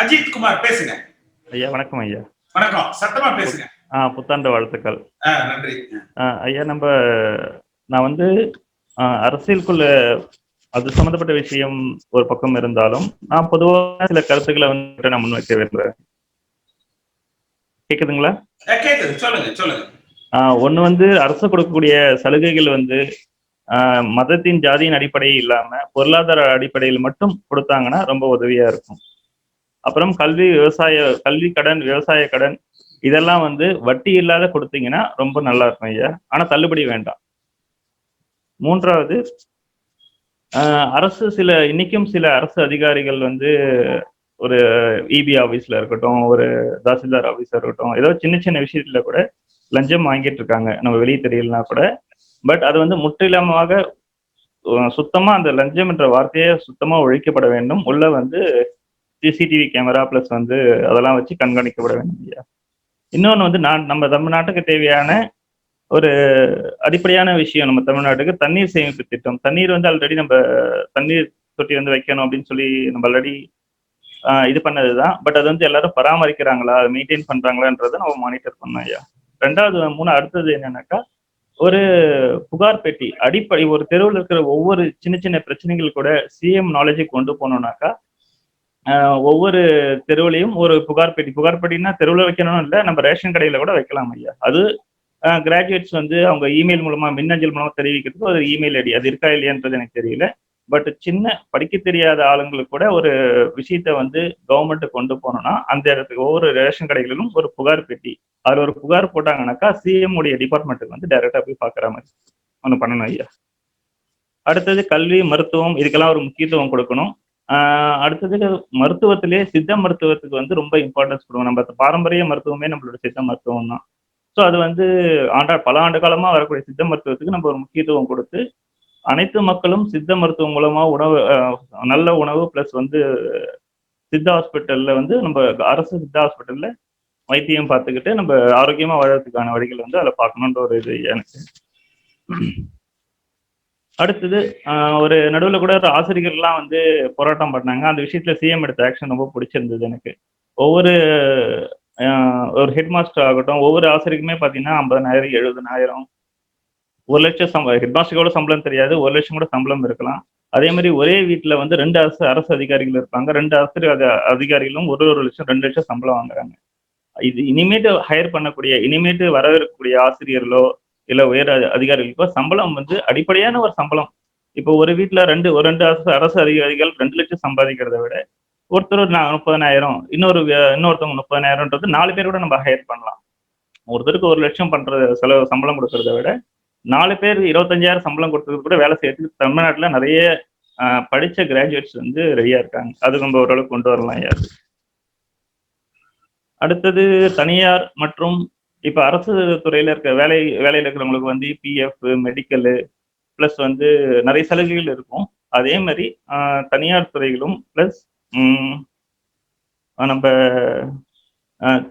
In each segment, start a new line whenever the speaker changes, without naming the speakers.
அஜித் குமார் பேசுங்க.
ஐயா வணக்கம் ஐயா.
வணக்கம். சத்தமா பேசுங்க.
ஆ புத்தாண்டு வாழ்த்துக்கள்.
நன்றி.
ஐயா நம்ம நான் வந்து அரசியலுக்குள்ள அது சம்மந்தப்பட்ட விஷயம் ஒரு பக்கம் இருந்தாலும் நான் பொதுவாக சில கருத்துக்களை வந்து நான் முன்வைக்க விரும்புகிறேன் கேக்குதுங்களா? ஒன்று வந்து அரசு கொடுக்கக்கூடிய சலுகைகள் வந்து மதத்தின் ஜாதியின் அடிப்படையில் இல்லாம பொருளாதார அடிப்படையில் மட்டும் கொடுத்தாங்கன்னா ரொம்ப உதவியா இருக்கும். அப்புறம் கல்வி விவசாய கல்வி கடன் விவசாய கடன் இதெல்லாம் வந்து வட்டி இல்லாத கொடுத்தீங்கன்னா ரொம்ப நல்லா இருக்கும் ஐயா. ஆனா தள்ளுபடி வேண்டாம். மூன்றாவது ஆஹ், அரசு சில இன்னைக்கும் சில அரசு அதிகாரிகள் வந்து ஒரு இபி ஆபீஸ்ல இருக்கட்டும் ஒரு தாசில்தார் ஆபீஸ்ல இருக்கட்டும் ஏதோ சின்ன சின்ன விஷயத்துல கூட லஞ்சம் வாங்கிட்டு இருக்காங்க. நம்ம வெளியே தெரியலனா கூட. பட் அது வந்து முற்றிலுமாக சுத்தமா அந்த லஞ்சம் என்ற வார்த்தையே சுத்தமா ஒழிக்கப்பட வேண்டும். உள்ள வந்து சிசிடிவி கேமரா ப்ளஸ் வந்து அதெல்லாம் வச்சு கண்காணிக்கப்பட வேண்டும் ஐயா. இன்னொன்று வந்து நான் நம்ம தமிழ்நாட்டுக்கு தேவையான ஒரு அடிப்படையான விஷயம் நம்ம தமிழ்நாட்டுக்கு தண்ணீர் சேமிப்பு திட்டம். தண்ணீர் வந்து ஆல்ரெடி நம்ம தண்ணீர் தொட்டி வந்து வைக்கணும் அப்படின்னு சொல்லி நம்ம ஆல்ரெடி இது பண்ணது தான் பட் அது வந்து எல்லாரும் பராமரிக்கிறாங்களா? அதை மெயின்டைன் பண்றாங்களான்றதை நம்ம மானிட்டர் பண்ணோம் ஐயா. ரெண்டாவது மூணு அடுத்தது என்னன்னாக்கா ஒரு புகார் பெட்டி அடிப்படை ஒரு தெருவில் இருக்கிற ஒவ்வொரு சின்ன சின்ன பிரச்சனைகள் கூட சிஎம் நாலேஜை கொண்டு போனோம்னாக்கா ஒவ்வொரு தெருவிலையும் ஒரு புகார் பெட்டி. புகார் பெட்டின்னா தெருவில் வைக்கணும்னு இல்லை நம்ம ரேஷன் கடையில் கூட வைக்கலாம் ஐயா. அது கிராஜுவேட்ஸ் வந்து அவங்க இமெயில் மூலமா மின்னஞ்சல் மூலமா தெரிவிக்கிறதுக்கு ஒரு இமெயில் ஐடி. அது இருக்கா இல்லையான்றது எனக்கு தெரியல. பட் சின்ன படிக்க தெரியாத ஆளுங்களுக்கு கூட ஒரு விஷயத்த வந்து கவர்மெண்ட் கொண்டு போனோம்னா அந்த இடத்துக்கு ஒவ்வொரு ரேஷன் கடைகளிலும் ஒரு புகார் பெட்டி. அதில் ஒரு புகார் போட்டாங்கன்னாக்கா சிஎம் உடைய டிபார்ட்மெண்ட்டுக்கு வந்து டைரெக்டாக போய் பார்க்குற மாதிரி ஒன்று பண்ணணும் ஐயா. அடுத்தது கல்வி மருத்துவம் இதுக்கெல்லாம் ஒரு முக்கியத்துவம் கொடுக்கணும். அடுத்தது மருத்துவத்திலே சித்த மருத்துவத்துக்கு வந்து ரொம்ப இம்பார்ட்டன்ஸ் கொடுக்கும் நம்ம பாரம்பரிய மருத்துவமே நம்மளோட சித்த மருத்துவம் தான். ஸோ அது வந்து ஆண்டா பல ஆண்டு காலமாக வரக்கூடிய சித்த மருத்துவத்துக்கு நம்ம ஒரு முக்கியத்துவம் கொடுத்து அனைத்து மக்களும் சித்த மருத்துவம் மூலமாக உணவு நல்ல உணவு ப்ளஸ் வந்து சித்த ஹாஸ்பிட்டலில் வந்து நம்ம அரசு சித்த ஹாஸ்பிட்டலில் வைத்தியம் பார்த்துக்கிட்டு நம்ம ஆரோக்கியமாக வாழறதுக்கான வழிகள் வந்து அதில் பார்க்கணுன்ற ஒரு இது எனக்கு. அடுத்தது ஒரு நடுவில் கூட ஒரு ஆசிரியர்கள்லாம் வந்து போராட்டம் பண்ணாங்க. அந்த விஷயத்துல சிஎம் எடுத்த ஆக்ஷன் ரொம்ப பிடிச்சிருந்தது எனக்கு. ஒவ்வொரு ஒரு ஹெட் மாஸ்டர் ஆகட்டும் ஒவ்வொரு ஆசிரியருக்குமே பார்த்தீங்கன்னா ஐம்பதனாயிரம் எழுபதனாயிரம் ஒரு லட்சம் சம்பளம் ஹெட் மாஸ்டர் சம்பளம் தெரியாது ஒரு லட்சம் கூட சம்பளம் இருக்கலாம். அதே மாதிரி ஒரே வீட்டில் வந்து ரெண்டு அரசு அரசு அதிகாரிகள் இருப்பாங்க. ரெண்டு அரசு அதிகாரிகளும் ஒரு ஒரு லட்சம் ரெண்டு லட்சம் சம்பளம் வாங்குறாங்க. இது இனிமேட்டு ஹையர் பண்ணக்கூடிய இனிமேட்டு வரவிருக்கக்கூடிய ஆசிரியர்களோ இல்ல உயர் அதிகாரிகள். அதிகாரிகளுக்கோ சம்பளம் வந்து அடிப்படையான ஒரு சம்பளம். இப்போ ஒரு வீட்ல ரெண்டு ஒரு ரெண்டு அரசு அரசு அதிகாரிகள் ரெண்டு லட்சம் சம்பாதிக்கிறத விட ஒருத்தர் ஒரு முப்பதனாயிரம் இன்னொரு இன்னொருத்தவங்க முப்பதனாயிரம்ன்றது நாலு பேர் கூட நம்ம ஹையர் பண்ணலாம். ஒருத்தருக்கு ஒரு லட்சம் பண்ற செலவு சம்பளம் கொடுக்கறத விட நாலு பேர் இருபத்தஞ்சாயிரம் சம்பளம் கொடுத்தது கூட வேலை செய்யறதுக்கு தமிழ்நாட்டுல நிறைய ஆஹ், படிச்ச கிராஜுவேட்ஸ் வந்து ரெடியா இருக்காங்க. அது நம்ம ஓரளவுக்கு கொண்டு வரலாம் யாரு? அடுத்தது தனியார் மற்றும் இப்போ அரசு துறையில் இருக்க வேலை வேலையில் இருக்கிறவங்களுக்கு வந்து பிஎஃப் மெடிக்கலு ப்ளஸ் வந்து நிறைய சலுகைகள் இருக்கும். அதே மாதிரி தனியார் துறைகளும் ப்ளஸ் நம்ம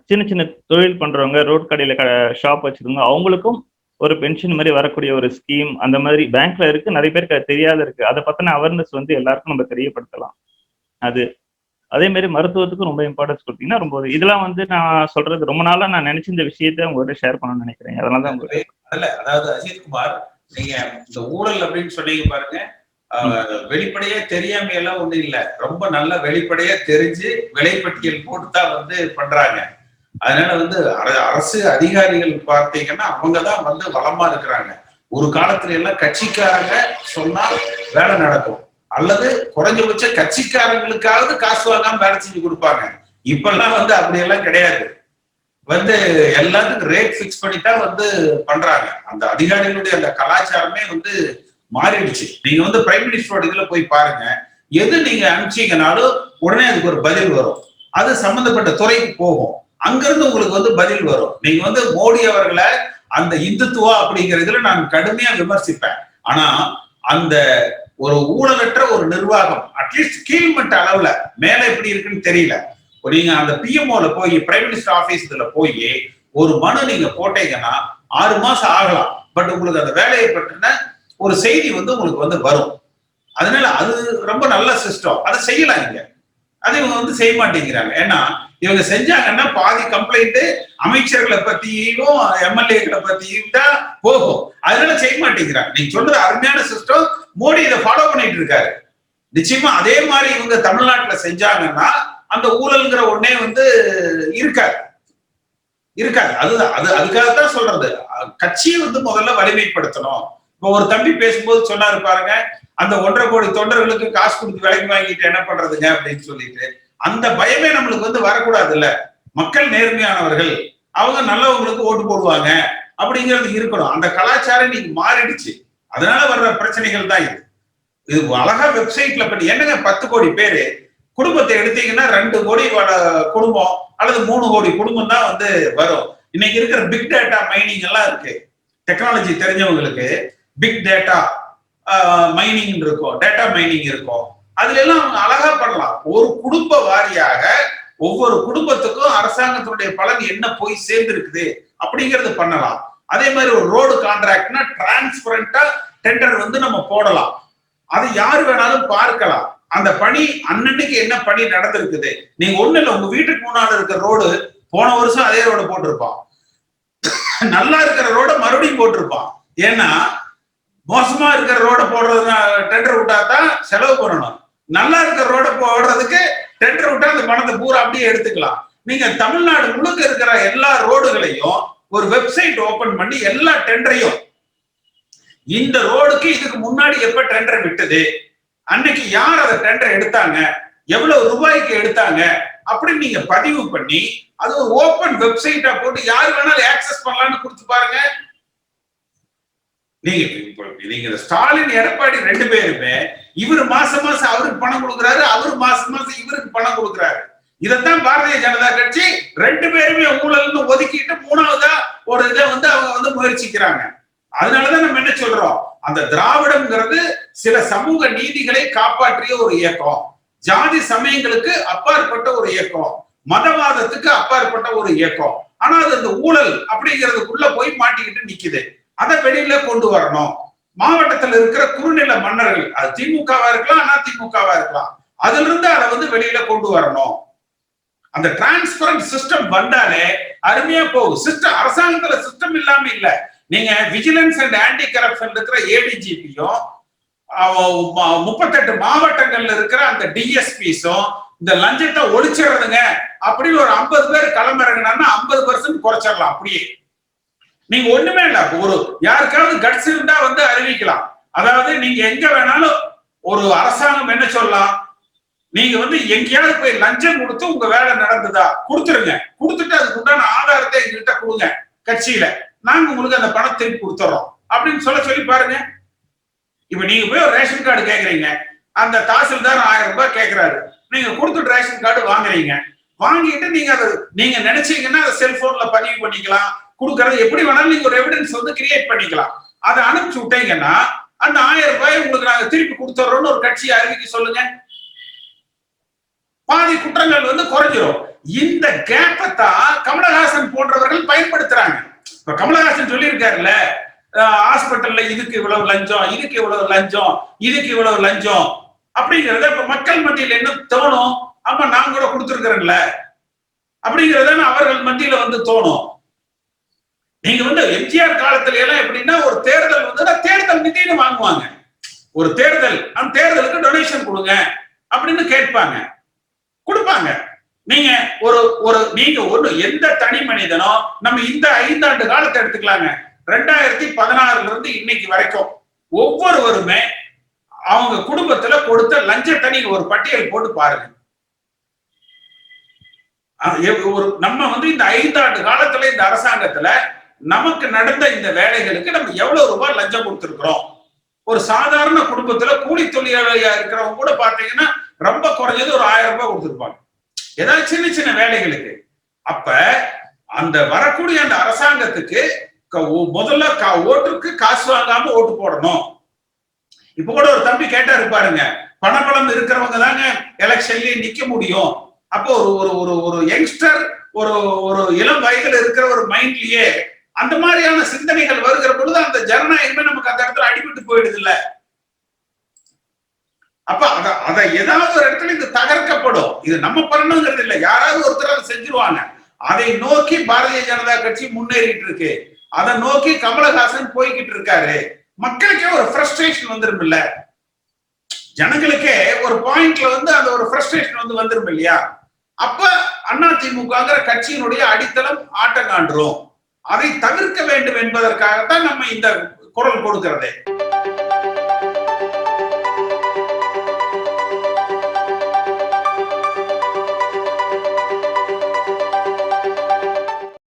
சின்ன சின்ன தொழில் பண்ணுறவங்க ரோட் கடையில் க ஷாப் வச்சிருக்கவங்க அவங்களுக்கும் ஒரு பென்ஷன் மாதிரி வரக்கூடிய ஒரு ஸ்கீம் அந்த மாதிரி பேங்க்ல இருக்கு. நிறைய பேருக்கு அது தெரியாத இருக்கு. அதை பத்தின அவேர்னஸ் வந்து எல்லாருக்கும் நம்ம தெரியப்படுத்தலாம். அது அதே மாதிரி மருத்துவத்துக்கும் ரொம்ப இம்பார்ட்டன்ஸ் கொடுத்தீங்கன்னா ரொம்ப. இதெல்லாம் வந்து நான் சொல்றது ரொம்ப நாளா நான் நினைச்ச இந்த விஷயத்த உங்ககிட்ட ஷேர் பண்ணணும்னு நினைக்கிறேன். அதனால தான்
அதுல அதாவது அஜித் குமார் நீங்க இந்த ஊழல் அப்படின்னு சொன்னீங்க பாருங்க. வெளிப்படையா தெரியாம எல்லாம் ஒண்ணும் இல்ல. ரொம்ப நல்ல வெளிப்படையா தெரிஞ்சு விலைப்பட்டியல் போட்டு தான் வந்து பண்றாங்க. அதனால வந்து அர- அரசு அதிகாரிகள் பார்த்தீங்கன்னா அவங்கதான் வந்து வளமா இருக்கிறாங்க. ஒரு காலத்துல எல்லாம் கட்சிக்காரங்க சொன்னா வேலை நடக்கும். அல்லது குறைஞ்சபட்ச கட்சிக்காரங்களுக்காவது காசு வாங்காம வேலை செஞ்சு கொடுப்பாங்க. இப்பெல்லாம் வந்து அப்படியெல்லாம் கிடையாது. வந்து எல்லாத்துக்கும் ரேட் ஃபிக்ஸ் பண்ணி தான் வந்து பண்றாங்க. அந்த அதிகாரிகளுடைய அந்த கலாச்சாரமே வந்து மாறிடுச்சு. நீங்க வந்து பிரைம் மினிஸ்டரோட இதுல போய் பாருங்க. எது நீங்க அனுப்பிச்சீங்கனாலும் உடனே அதுக்கு ஒரு பதில் வரும். அது சம்பந்தப்பட்ட துறைக்கு போகும். அங்கிருந்து உங்களுக்கு வந்து பதில் வரும். நீங்க வந்து மோடி அவர்களை அந்த இந்துத்துவா அப்படிங்கிறதுல நான் கடுமையா விமர்சிப்பேன். ஆனா அந்த ஒரு ஊழலற்ற ஒரு நிர்வாகம். அட்லீஸ்ட் கீழ்மட்ட அளவுல. மேல எப்படி இருக்குன்னு தெரியல. நீங்க அந்த பிஎம்ஓல போய் பிரைம் மினிஸ்டர் ஆபீஸ் இதுல போய் ஒரு மனு நீங்க போட்டீங்கன்னா ஆறு மாசம் ஆகலாம். பட் உங்களுக்கு அந்த வேலையை பற்றின ஒரு செய்தி வந்து உங்களுக்கு வந்து வரும். அதனால அது ரொம்ப நல்ல சிஸ்டம் அதை செய்யலாம் இங்க. அது இவங்க வந்து செய்ய மாட்டேங்கிறாங்க. ஏன்னா இவங்க செஞ்சாங்கன்னா பாதி கம்ப்ளைண்ட் அமைச்சர்களை பத்தியும் எம்எல்ஏக்களை பத்தியும் தான் போகும். அதனால செய்ய மாட்டேங்கிறாங்க. நீங்க சொல்றது அருமையான சிஸ்டம் மோடி இதை ஃபாலோ பண்ணிட்டு இருக்காரு நிச்சயமா அதே மாதிரி இவங்க தமிழ்நாட்டுல செஞ்சாங்கன்னா அந்த ஊழல்ங்கிற ஒன்னே வந்து இருக்காது. இருக்காது. அதுதான் அது அதுக்காகத்தான் சொல்றது. கட்சியை வந்து முதல்ல வலிமைப்படுத்தணும். இப்போ ஒரு தம்பி பேசும்போது சொன்னாரு பாருங்க அந்த ஒன்றரை கோடி தொண்டர்களுக்கு காசு கொடுத்து விலைக்கு வாங்கிட்டு என்ன பண்றதுங்க அப்படின்னு சொல்லிட்டு அந்த பயமே நம்மளுக்கு வந்து வரக்கூடாது இல்ல மக்கள் நேர்மையானவர்கள் அவங்க நல்லவங்களுக்கு ஓட்டு போடுவாங்க அப்படிங்கிறது இருக்கணும். அந்த கலாச்சாரம் இன்னைக்கு மாறிடுச்சு. அதனால வர்ற பிரச்சனைகள் தான் இது. இது அழகா வெப்சைட்ல பண்ணி என்னங்க பத்து கோடி பேரு குடும்பத்தை எடுத்தீங்கன்னா ரெண்டு கோடி குடும்பம் அல்லது மூணு கோடி குடும்பம் தான் வந்து வரும். இன்னைக்கு இருக்கிற பிக் டேட்டா மைனிங் எல்லாம் இருக்கு. டெக்னாலஜி தெரிஞ்சவங்களுக்கு பிக் டேட்டா மைனிங் இருக்கும் டேட்டா மைனிங் இருக்கும். அதுல எல்லாம் அவங்க அழகா பண்ணலாம். ஒரு குடும்ப வாரியாக ஒவ்வொரு குடும்பத்துக்கும் அரசாங்கத்தினுடைய பலன் என்ன போய் சேர்ந்திருக்குது அப்படிங்கறது பண்ணலாம். அதே மாதிரி ஒரு ரோடு கான்ட்ராக்ட்னா டிரான்ஸ்பரண்டா டெண்டர் வந்து நம்ம போடலாம். அது யாரு வேணாலும் பார்க்கலாம். அந்த பணி அன்னன்னைக்கு என்ன பணி நடந்திருக்குது? நீங்க ஒண்ணு இல்லை உங்க வீட்டுக்கு முன்னாடி இருக்கிற ரோடு போன வருஷம் அதே ரோடு போட்டிருப்பான். நல்லா இருக்கிற ரோட மறுபடியும் போட்டிருப்பான். ஏன்னா மோசமா இருக்கிற ரோட போடுறதுனா டெண்டர் விட்டா தான் செலவு பண்ணணும். நல்லா இருக்கிற ரோட போடுறதுக்கு டெண்டர் விட்டா அந்த பணத்தை பூரா அப்படியே எடுத்துக்கலாம். நீங்க தமிழ்நாடு முழுக்க இருக்கிற எல்லா ரோடுகளையும் ஒரு வெப்சைட் ஓபன் பண்ணி எல்லா டெண்டரையும் இந்த ரோடுக்கு இதுக்கு முன்னாடி எப்ப டெண்டர் விட்டது? அன்னைக்கு யார் அதை டெண்டர் எடுத்தாங்க? எவ்வளவு ரூபாய்க்கு எடுத்தாங்க? அப்படின்னு நீங்க பதிவு பண்ணி அது ஒரு ஓபன் வெப்சைட்டா போட்டு யார் வேணாலும் ஆக்சஸ் பண்ணலாம்னு கொடுத்து பாருங்க. நீங்க நீங்க இந்த ஸ்டாலின் எடப்பாடி ரெண்டு பேருமே இவர் மாசம் மாசம் அவருக்கு பணம் கொடுக்குறாரு அவரு மாசம் மாசம் இவருக்கு பணம் கொடுக்குறாரு. இதைத்தான் பாரதிய ஜனதா கட்சி ரெண்டு பேருமே ஊழல்னு ஒதுக்கிட்டு மூணாவதா ஒரு இதை வந்து அவங்க வந்து முயற்சிக்கிறாங்க. அதனாலதான் நம்ம என்ன சொல்றோம்? அந்த திராவிடம்ங்கிறது சில சமூக நீதிகளை காப்பாற்றிய ஒரு இயக்கம். ஜாதி சமயங்களுக்கு அப்பாற்பட்ட ஒரு இயக்கம். மதவாதத்துக்கு அப்பாற்பட்ட ஒரு இயக்கம். ஆனா அது அந்த ஊழல் அப்படிங்கிறதுக்குள்ள போய் மாட்டிக்கிட்டு நிக்குது. அதை வெளியில கொண்டு வரணும். மாவட்டத்துல இருக்கிற குறுநில மன்னர்கள் அது திமுகவா இருக்கலாம் அதிமுகவா இருக்கலாம். அதுல இருந்து அதை வந்து வெளியில கொண்டு வரணும். அந்த டிரான்ஸ்பரண்ட் சிஸ்டம் வந்தாலே அருமையா போகும். சிஸ்டம் அரசாங்கத்துல சிஸ்டம் இல்லாம இல்ல. நீங்க விஜிலன்ஸ் அண்ட் ஆன்டி கரப்ஷன் இருக்கிற ஏடிஜிபியும் முப்பத்தெட்டு மாவட்டங்கள்ல இருக்கிற அந்த டிஎஸ்பிஸும் இந்த லஞ்சத்தை ஒழிச்சிடுறதுங்க அப்படின்னு ஒரு ஐம்பது பேர் களமிறங்கினா ஐம்பது பர்சன்ட் குறைச்சிடலாம் அப்படியே. நீங்க ஒண்ணுமே இல்ல. ஒரு யாருக்காவது கட்ஸ் இருந்தா வந்து அறிவிக்கலாம். அதாவது நீங்க எங்க வேணாலும் ஒரு அரசாங்கம் என்ன சொல்லலாம்? நீங்க வந்து எங்கேயாவது போய் லஞ்சம் கொடுத்து உங்க வேலை நடந்ததா? கொடுத்துருங்க. கொடுத்துட்டு அதுக்கு உண்டான ஆதாரத்தை எங்ககிட்ட கொடுங்க. கட்சியில. நாங்க உங்களுக்கு அந்த பணத்தை திருப்பி கொடுத்துறோம். அப்படின்னு சொல்ல சொல்லி பாருங்க. இப்ப நீங்க போய் ஒரு ரேஷன் கார்டு கேக்குறீங்க. அந்த தாசில்தார் ஆயிரம் ரூபாய் கேக்குறாரு. நீங்க கொடுத்துட்டு ரேஷன் கார்டு வாங்குறீங்க. வாங்கிட்டு நீங்க அதை நீங்க நினைச்சீங்கன்னா அதை செல்போன்ல பதிவு பண்ணிக்கலாம். கொடுக்கறது எப்படி வேணாலும் நீங்க ஒரு எவிடன்ஸ் வந்து கிரியேட் பண்ணிக்கலாம். அதை அனுப்பிச்சு விட்டீங்கன்னா அந்த ஆயிரம் ரூபாய் உங்களுக்கு நாங்க திருப்பி கொடுத்துறோம்னு ஒரு கட்சியை அறிவிக்க சொல்லுங்க. பாதி குற்றங்கள் வந்து குறைஞ்சிரும். இந்த கேப்பை தான் கமலஹாசன் போன்றவர்கள் பயன்படுத்துறாங்க. இப்ப கமலஹாசன் சொல்லியிருக்காருல்ல ஹாஸ்பிட்டல்ல இதுக்கு இவ்வளவு லஞ்சம் இதுக்கு இவ்வளவு லஞ்சம் இதுக்கு இவ்வளவு லஞ்சம் அப்படிங்கறத இப்ப மக்கள் மத்தியில் என்ன தோணும்? ஆமா நான் கூட கொடுத்துருக்கிறேன்ல. அப்படிங்கறத அவர்கள் மத்தியில வந்து தோணும். நீங்க வந்து எம்ஜிஆர் காலத்துல எல்லாம் எப்படின்னா ஒரு தேர்தல் வந்து தேர்தல் நிதினு வாங்குவாங்க. ஒரு தேர்தல் அந்த தேர்தலுக்கு டொனேஷன் கொடுங்க அப்படின்னு கேட்பாங்க. கொடுப்பாங்க. நீங்க ஒரு ஒரு நீங்க ஒண்ணு எந்த தனி மனிதனோ நம்ம இந்த ஐந்தாண்டு காலத்தை எடுத்துக்கலாங்க. ரெண்டாயிரத்தி பதினாறுல இருந்து இன்னைக்கு வரைக்கும் ஒவ்வொருவருமே அவங்க குடும்பத்துல கொடுத்த லஞ்சத்தை நீங்க ஒரு பட்டியல் போட்டு பாருங்க. ஒரு நம்ம வந்து இந்த ஐந்தாண்டு காலத்துல இந்த அரசாங்கத்துல நமக்கு நடந்த இந்த வேலைகளுக்கு நம்ம எவ்வளவு ரூபாய் லஞ்சம் கொடுத்துருக்குறோம். ஒரு சாதாரண குடும்பத்துல கூலி தொழிலாளியா இருக்கிறவங்க கூட பாத்தீங்கன்னா ரொம்ப குறைஞ்சது ஒரு ஆயிரம் ரூபாய் கொடுத்துருப்பாங்க. ஏதாவது சின்ன சின்ன வேலைகளுக்கு. அப்ப அந்த வரக்கூடிய அந்த அரசாங்கத்துக்கு முதல்ல ஓட்டுக்கு காசு வாங்காம ஓட்டு போடணும். இப்ப கூட ஒரு தம்பி கேட்டா இருப்பாருங்க பணபலம் இருக்கிறவங்க தாங்க எலெக்ஷன்லயே நிக்க முடியும். அப்போ ஒரு ஒரு ஒரு ஒரு யங்ஸ்டர் ஒரு ஒரு இளம் வயதில் இருக்கிற ஒரு மைண்ட்லயே அந்த மாதிரியான சிந்தனைகள் வருகிற பொழுது அந்த ஜனநாயகமே நமக்கு அந்த இடத்துல அடிபட்டு போயிடுது இல்லை. அப்ப அத அத ஏதாவது ஒரு இடத்துல இது தகர்க்கப்படும். இது நம்ம பண்ணணுங்கிறது இல்ல. யாராவது ஒருத்தர் அதை செஞ்சிருவாங்க. அதை நோக்கி பாரதிய ஜனதா கட்சி முன்னேறிட்டு இருக்கு அதை நோக்கி கமலஹாசன் போய்கிட்டு இருக்காரு மக்களுக்கே ஒரு ஃப்ரஸ்ட்ரேஷன் வந்துடும் இல்ல. ஜனங்களுக்கே ஒரு பாயிண்ட்ல வந்து அந்த ஒரு ஃப்ரஸ்ட்ரேஷன் வந்து வந்துடும் இல்லையா? அப்ப அதிமுகங்கிற கட்சியினுடைய அடித்தளம் ஆட்டம் ஆட்டங்காண்டுரும் அதை தவிர்க்க வேண்டும் என்பதற்காகத்தான் நம்ம இந்த குரல் கொடுக்கிறதே.